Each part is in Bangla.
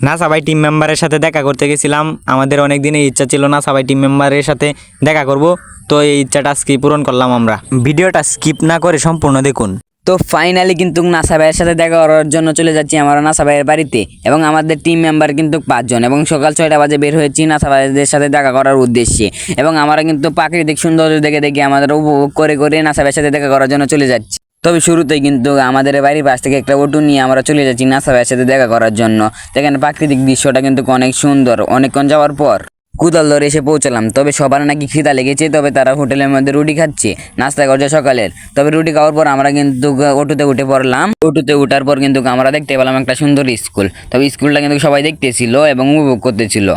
নাসা ভাই টিম মেম্বারের সাথে দেখা করতে গেছিলাম। আমাদের অনেক দিনের ইচ্ছা ছিল না ভাই টিম মেম্বারের সাথে দেখা করব। তো এই ইচ্ছাটা আজকে পূরণ করলাম আমরা। ভিডিওটা স্কিপ না করে সম্পূর্ণ দেখুন। তো ফাইনালি কিন্তু নাসা ভাইয়ের সাথে দেখা করার জন্য চলে যাচ্ছি আমরা নাসা ভাইয়ের বাড়িতে এবং আমাদের টিম মেম্বার কিন্তু পাঁচজন এবং সকাল ছয়টা বাজে বের হয়েছি নাসা ভাইদের সাথে দেখা করার উদ্দেশ্যে এবং আমরা কিন্তু প্রাকৃতিক সৌন্দর্য দেখে দেখে আমাদের উপভোগ করে করে নাসা ভাইয়ের সাথে দেখা করার জন্য চলে যাচ্ছি। তবে শুরুতেই কিন্তু আমাদের বাড়ির পাশ থেকে একটা অটো নিয়ে আমরা চলে যাচ্ছি নাসা ভাইয়ের সাথে দেখা করার জন্য। দেখেন প্রাকৃতিক দৃশ্যটা কিন্তু অনেক সুন্দর। অনেকক্ষণ যাওয়ার পর কুদাল ধরে এসে পৌঁছালাম। তবে সবার নাকি খিদা লেগেছে, তবে তারা হোটেলের মধ্যে রুটি খাচ্ছে। নাস্তা করছে সকালের। তবে রুটি খাওয়ার পর আমরা কিন্তু অটোতে উঠে পড়লাম। অটোতে উঠার পর কিন্তু আমরা দেখতে পেলাম একটা সুন্দর স্কুল। তবে স্কুলটা কিন্তু সবাই দেখতেছিল এবং উপভোগ করতেছিল।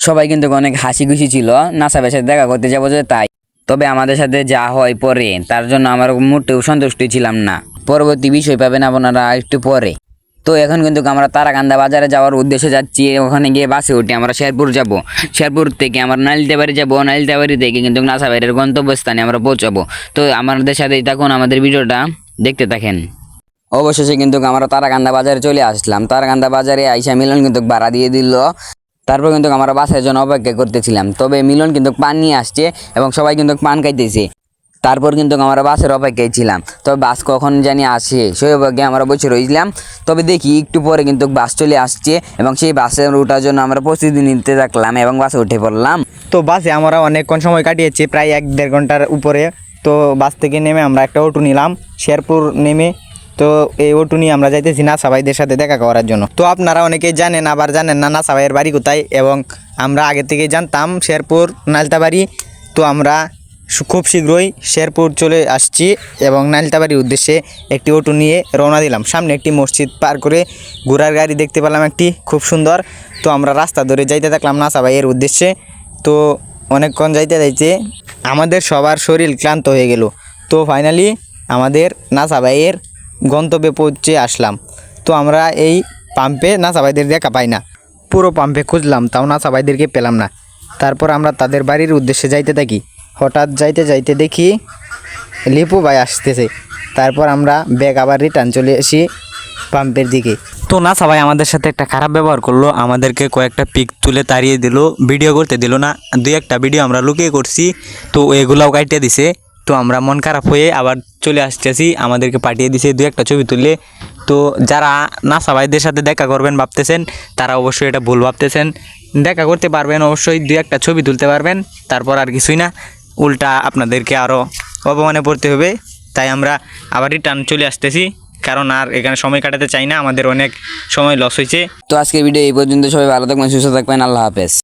সবাই কিন্তু অনেক হাসি খুশি ছিল। নাসা সাথে দেখা করতে যাব যে তাই। তবে আমাদের সাথে যা হয় পরে, তার জন্য আমার মোটেও সন্তুষ্ট ছিলাম না। পরবর্তী বিষয় পাবেন আপনারা একটু পরে। তো এখন কিন্তু আমরা তারাকান্দা বাজারে যাওয়ার উদ্দেশ্যে যাচ্ছি, ওখানে গিয়ে বাসে উঠে আমরা শেরপুর যাব। শেরপুর থেকে আমরা নালিতাবাড়ি যাব নালিতাবাড়ি থেকে কিন্তু নাসাবাড়ির গন্তব্যস্থানে আমরা পৌঁছাবো। তো আমাদের সাথেই থাকুন, আমাদের ভিডিওটা দেখতে থাকেন। অবশেষে কিন্তু আমরা তারাকান্দা বাজারে চলে আসলাম। তারাকান্দা বাজারে আইসা মিলন কিন্তু ভাড়া দিয়ে দিল। তারপর কিন্তু আমরা বাসের জন্য অপেক্ষা করতেছিলাম। তবে মিলন কিন্তু পান নিয়ে আসছে এবং সবাই কিন্তু পান খাইতেছে। তারপর কিন্তু আমরা বাসের অপেক্ষায় ছিলাম। তবে বাস কখন জানি আসে সেই অপেক্ষায় আমরা বসে রইলাম। তবে দেখি একটু পরে কিন্তু বাস চলে আসছে এবং সেই বাসে ওঠার জন্য আমরা প্রস্তুতি নিতে থাকলাম এবং বাসে উঠে পড়লাম। তো বাসে আমরা অনেকক্ষণ সময় কাটিয়েছি, প্রায় এক দেড় ঘণ্টার উপরে। তো বাস থেকে নেমে আমরা একটা অটো নিলাম। শেরপুর নেমে তো এই অটো নিয়ে আমরা যাইতেছি নাসা ভাইদের সাথে দেখা করার জন্য। তো আপনারা অনেকেই জানেন, আবার জানেন না নাসা ভাইয়ের বাড়ি কোথায় এবং আমরা আগে থেকে জানতাম শেরপুর, নালতাবাড়ি। তো আমরা খুব শীঘ্রই শেরপুর চলে আসছি এবং নালতাবাড়ির উদ্দেশ্যে একটি অটো নিয়ে রওনা দিলাম। সামনে একটি মসজিদ পার করে ঘোড়ার গাড়ি দেখতে পেলাম একটি, খুব সুন্দর। তো আমরা রাস্তা ধরে যাইতে থাকলাম নাসা ভাইয়ের উদ্দেশ্যে। তো অনেকক্ষণ যাইতে যাইতে আমাদের সবার শরীর ক্লান্ত হয়ে গেল। তো ফাইনালি আমাদের নাসা ভাইয়ের গন্তব্যে পৌঁছে আসলাম। তো আমরা এই পাম্পে নাসা ভাইদের দেখা পাই না। পুরো পাম্পে খুঁজলাম, তাও নাসা ভাইদেরকে পেলাম না। তারপর আমরা তাদের বাড়ির উদ্দেশ্যে যাইতে থাকি। হঠাৎ যাইতে যাইতে দেখি লিপু ভাই আসতেছে। তারপর আমরা ব্যাগ আবার রিটার্ন চলে আসি পাম্পের দিকে। তো না সবাই আমাদের সাথে একটা খারাপ ব্যবহার করল, আমাদেরকে কয়েকটা পিক তুলে তাড়িয়ে দিল ভিডিও করতে দিল না। দুই একটা ভিডিও আমরা লুকিয়ে করছি, তো এগুলাও কাটিয়ে দিছে। তো আমরা মন খারাপ হয়ে আবার চলে আসতেছি। আমাদেরকে পাঠিয়ে দিছে দু একটা ছবি তুললে। তো যারা নাসা ভাইদের সাথে দেখা করবেন ভাবতেছেন, তারা অবশ্যই এটা ভুল ভাবতেছেন। দেখা করতে পারবেন, অবশ্যই দু একটা ছবি তুলতে পারবেন। তারপর আর কিছুই না। উল্টা আপনাদেরকে আরও অপমানে পড়তে হবে। তাই আমরা আবার রিটার্ন চলে আসতেছি। কারণ আর এখানে সময় কাটাতে চাই না। আমাদের অনেক সময় লস হয়েছে। তো আজকে ভিডিও এই পর্যন্ত। সবাই ভালো থাকবেন, সুস্থ থাকবেন। আল্লাহ হাফেজ।